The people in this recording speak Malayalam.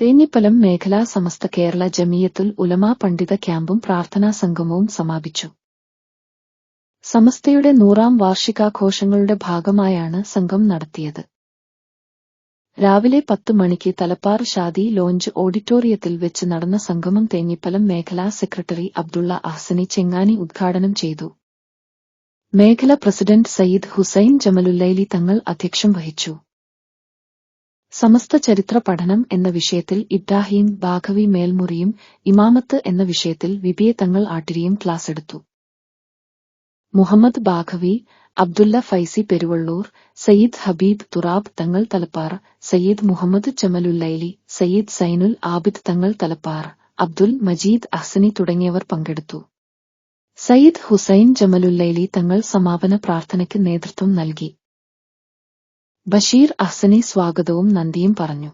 തേഞ്ഞിപ്പലം മേഖലാ സമസ്ത കേരള ജമിയത്തുൽ ഉലമാ പണ്ഡിത ക്യാമ്പും പ്രാർത്ഥനാ സംഗമവും സമാപിച്ചു. സമസ്തയുടെ നൂറാം വാർഷികാഘോഷങ്ങളുടെ ഭാഗമായാണ് സംഘം നടത്തിയത്. രാവിലെ പത്തു മണിക്ക് തലപ്പാർ ഷാദി ലോഞ്ച് ഓഡിറ്റോറിയത്തിൽ വെച്ച് നടന്ന സംഗമം തേഞ്ഞിപ്പലം മേഖലാ സെക്രട്ടറി അബ്ദുള്ള അഹ്സനി ചെങ്ങാനി ഉദ്ഘാടനം ചെയ്തു. മേഖല പ്രസിഡന്റ് സയ്യിദ് ഹുസൈൻ ജമലുല്ലൈലി തങ്ങൾ അധ്യക്ഷം വഹിച്ചു. സമസ്ത ചരിത്ര പഠനം എന്ന വിഷയത്തിൽ ഇബ്രാഹിം ബാഘവി മേൽമുറിയും ഇമാമത്ത് എന്ന വിഷയത്തിൽ വിബിയെ തങ്ങൾ ആട്ടിരിയും ക്ലാസ്സെടുത്തു മുഹമ്മദ് ബാഘവി അബ്ദുല്ല ഫൈസി പെരുവള്ളൂർ സയ്യിദ് ഹബീബ് തുറാബ് തങ്ങൾ തലപ്പാർ സയ്യിദ് മുഹമ്മദ് ചമലുല്ലൈലി സയ്യിദ് സൈനുൽ ആബിദ് തങ്ങൾ തലപ്പാർ അബ്ദുൽ മജീദ് അഹ്സനി തുടങ്ങിയവർ പങ്കെടുത്തു. സയ്യിദ് ഹുസൈൻ ജമലുല്ലൈലി തങ്ങൾ സമാപന പ്രാർത്ഥനയ്ക്ക് നേതൃത്വം നൽകി. ബഷീർ അഹ്സനെ സ്വാഗതവും നന്ദിയും പറഞ്ഞു.